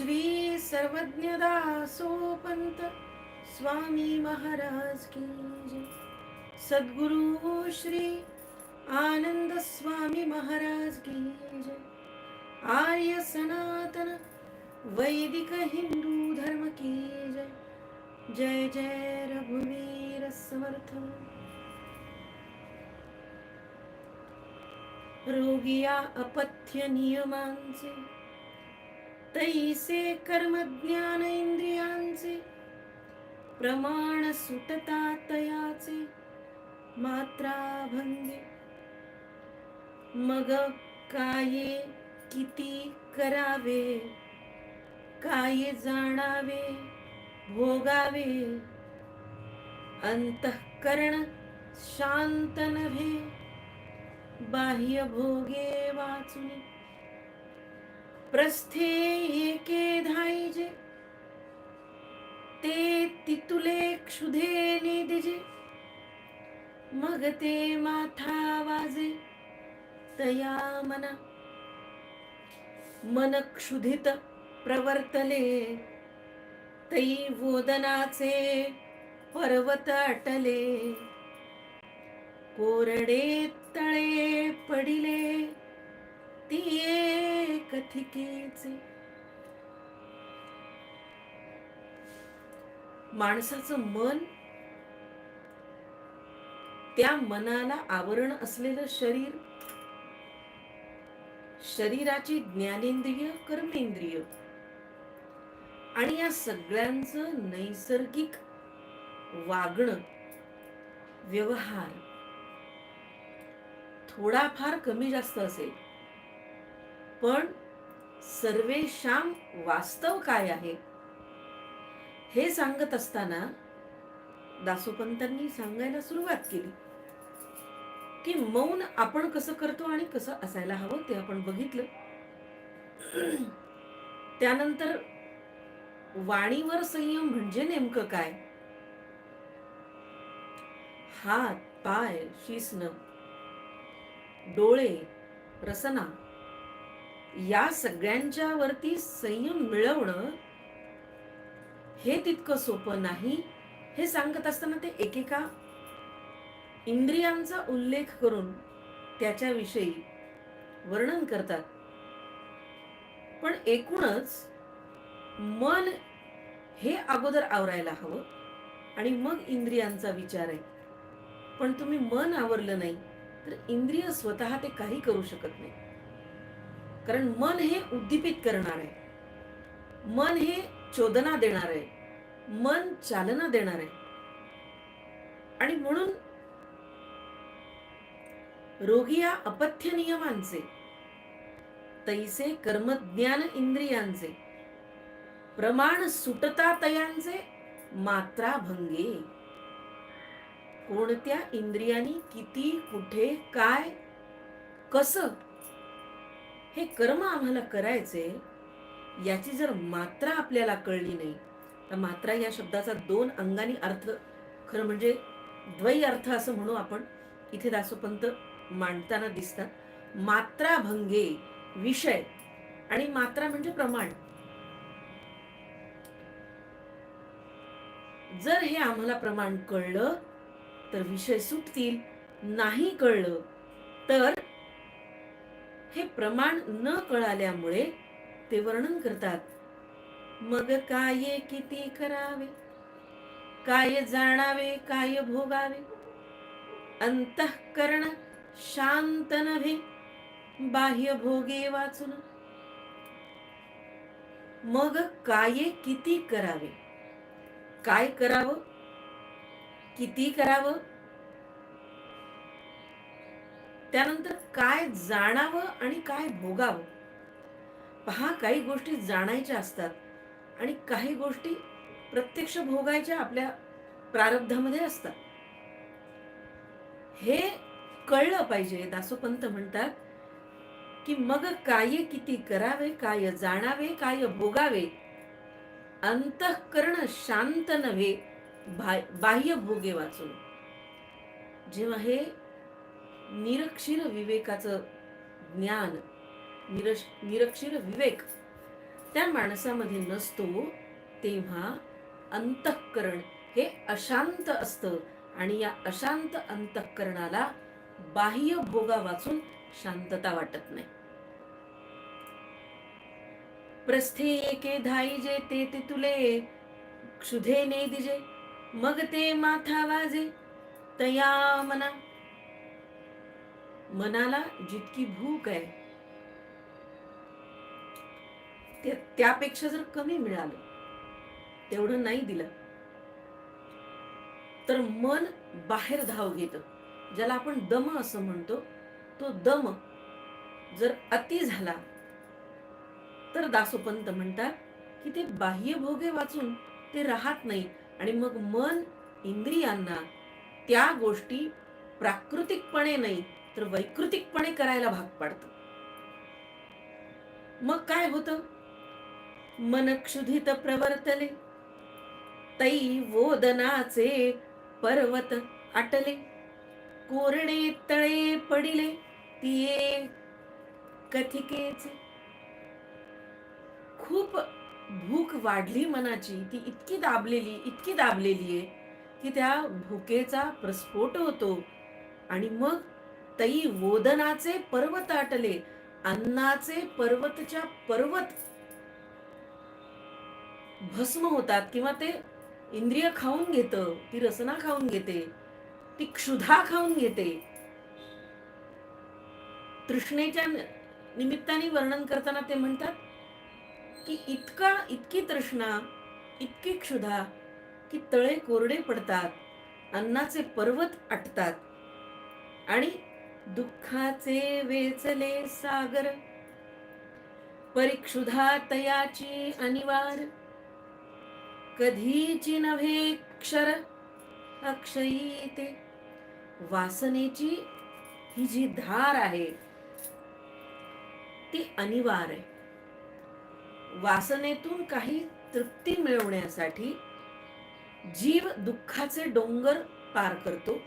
श्री सर्वज्ञदासोपंत स्वामी महाराज की जय। सद्गुरु श्री आनंद स्वामी महाराज की जय। आर्य सनातन वैदिक हिंदू धर्म की जय। जय जय रघुवीर समर्थ। रोगिया अपथ्य नियमांचे तैसे कर्म ज्ञान इंद्रियांचे प्रमाण सुटता तयाचे मात्रा भंगे मग काये किती करावे? काय जाणावे? भोगावे? अंतःकरण शांत नव्हे? बाह्य भोगे वाचुनी प्रस्थे एके धाईजे ते तितुले क्षुधे निदिजे मग ते माथा वाजे तया मना मन क्षुधित प्रवर्तले तै वोदनाचे पर्वत अटले कोरडे तळे पडिले ती कथिकेचे. माणसाचं मन त्या मनाला आवरण असलेलं शरीर शरीराची ज्ञानेंद्रिय कर्मेंद्रिय. आणि या सगळ्यांचं नैसर्गिक वागणं व्यवहार थोडाफार कमी जास्त असेल. पण सर्वेशाम वास्तव काय आहे? हे सांगत असताना दासोपंतांनी सांगायला सुरुवात केली. की मौन आपण कसं करतो आणि कसं असायला हवं ते आपण बघितलं. त्यानंतर वाणीवर संयम म्हणजे नेमकं काय? हात पाय शिसणं डोळे रसना या सगळ्यांच्या वरती संयम मिळवणं हे तितकं सोपं नाही. हे सांगत असताना ते एकेका इंद्रियांचा उल्लेख करून त्याच्याविषयी वर्णन करतात. पण एकूणच मन हे अगोदर आवरायला हवं आणि मग इंद्रियांचा विचार आहे. पण तुम्ही मन आवरलं नाही तर इंद्रिय स्वतः ते काही करू शकत नाही. कारण मन हे उद्दीपित करणार आहे. मन हे चोदना देणार आहे. मन चालना देणार आहे. आणि म्हणून रोगिया अपथ्य नियमांचे तैसे कर्मज्ञान इंद्रियांचे प्रमाण सुटता तयांचे मात्रा भंगे. कोणत्या इंद्रियांनी किती कुठे काय कसं हे कर्म आम्हाला करायचे याची जर मात्रा आपल्याला कळली नाही तर मात्रा या शब्दाचा दोन अंगानी अर्थ खरं म्हणजे द्वै अर्थ असं म्हणू आपण. इथे दासोपंत मांडताना दिसतात मात्रा भंगे विषय आणि मात्रा म्हणजे प्रमाण. जर हे आम्हाला प्रमाण कळलं तर विषय सुटतील नाही कळलं तर प्रमाण न कळाल्यामुळे ते वर्णन करतात. मग काय किती करावे? काय जाणावे? काय भोगावे? अंतःकरण शांत नव्हे बाह्य भोगे वाचून. मग काय किती करावे? काय करावं? किती करावं? त्यानंतर काय जाणावं आणि काय भोगावं? पहा काही गोष्टी जाणायच्या असतात आणि काही गोष्टी प्रत्यक्ष भोगायच्या आपल्या प्रारब्धामध्ये असतात. हे कळलं पाहिजे दासोपंत म्हणतात की मग काय किती करावे काय जाणावे काय भोगावे? अंतःकरण शांत नव्हे बाह्य भोगे वाचून. जेव्हा हे निरक्षीर विवेकाचं ज्ञान निरश निरक्षीर विवेक त्या माणसामध्ये नसतो तेव्हा अंतःकरण हे अशांत असतं आणि या अशांत अंतःकरणाला बाह्य भोगा वाचून शांतता वाटत नाही. प्रस्थे एके धाईजे ते ते तुले क्षुधे ने दिजे मग ते माथा वाजे तया मना मनाला जितकी भूक आहे ते त्यापेक्षा जर कमी मिळालं तेवढं नाही दिलं तर मन बाहेर धाव घेत. ज्याला आपण दम असं म्हणतो तो दम जर अति झाला तर दासोपंत म्हणतात की ते बाह्य भोगे वाचून ते राहत नाही आणि मग मन इंद्रियांना त्या गोष्टी प्राकृतिकपणे नाही तर वैकृतिकपणे करायला भाग पाडत. मग काय होत? मन क्षुधित प्रवर्तले. तै वोदनाचे पर्वत आटले. कोरणे तळे पडिले तिये कथिकेचे. खूप भूक वाढली मनाची ती इतकी दाबलेली इतकी दाबलेली आहे की त्या भुकेचा प्रस्फोट होतो. आणि मग तई वोदनाचे पर्वत आटले अन्नाचे पर्वतच्या पर्वत भस्म होतात किंवा ते इंद्रिय खाऊन घेत ती रसना खाऊन घेते ती क्षुधा खाऊन घेते. तृष्णेच्या निमित्ताने वर्णन करताना ते म्हणतात की इतका इतकी तृष्णा इतकी क्षुधा की तळे कोरडे पडतात अन्नाचे पर्वत आटतात. आणि दुःखाचे वेचले सागर. परिक्षुधा तयाची अनिवार. कधीची नव्हे क्षर अक्षयी ते. वासनेची ही जी धार आहे ती अनिवार्य आहे. वासनेतून काही तृप्ती मिळवण्यासाठी जीव दुःखाचे डोंगर पार करतो.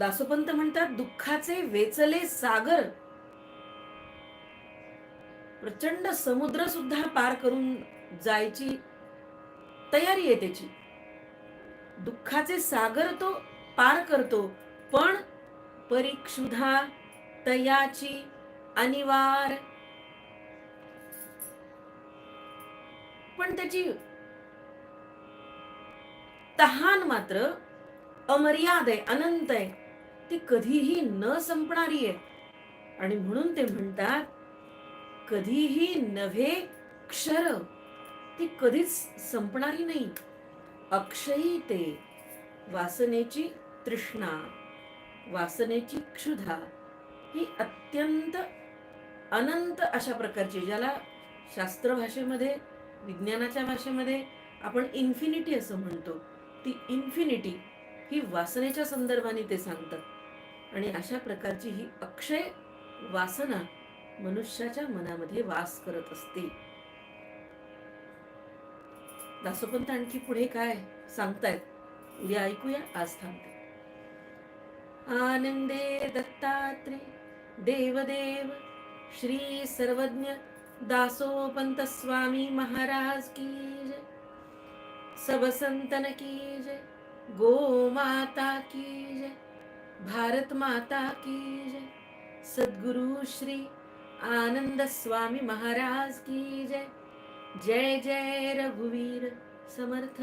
दासोपंत म्हणतात दुःखाचे वेचले सागर. प्रचंड समुद्र सुद्धा पार करून जायची तयारी आहे त्याची. दुःखाचे सागर तो पार करतो पण परिक्षुधा तयाची अनिवार. पण त्याची तहान मात्र अमर्याद आहे अनंत आहे. ती कधीही न संपणारी आहे. आणि म्हणून ते म्हणतात कधीही नव्हे क्षर ती कधीच संपणारी नाही. अक्षयी ते वासनेची तृष्णा वासनेची क्षुधा ही अत्यंत अनंत अशा प्रकारची ज्याला शास्त्र भाषेमध्ये विज्ञानाच्या भाषेमध्ये आपण इन्फिनिटी असं म्हणतो. ती इन्फिनिटी ही वासनेच्या संदर्भाने ते सांगतात. आणि अशा प्रकारची ही अक्षय वासना मनुष्याच्या मनामध्ये वास करत असते. दासोपंत आणखी पुढे काय सांगतायत? उद्या ऐकूया आज थांबते. आनंदे दत्तात्रे देवदेव श्री सर्वज्ञ दासोपंत स्वामी महाराज की जय. सब संतन की जय गो माता की जय. भारत माता की जय। सद्गुरु श्री आनंद स्वामी महाराज की जय। जय जय रघुवीर समर्थ।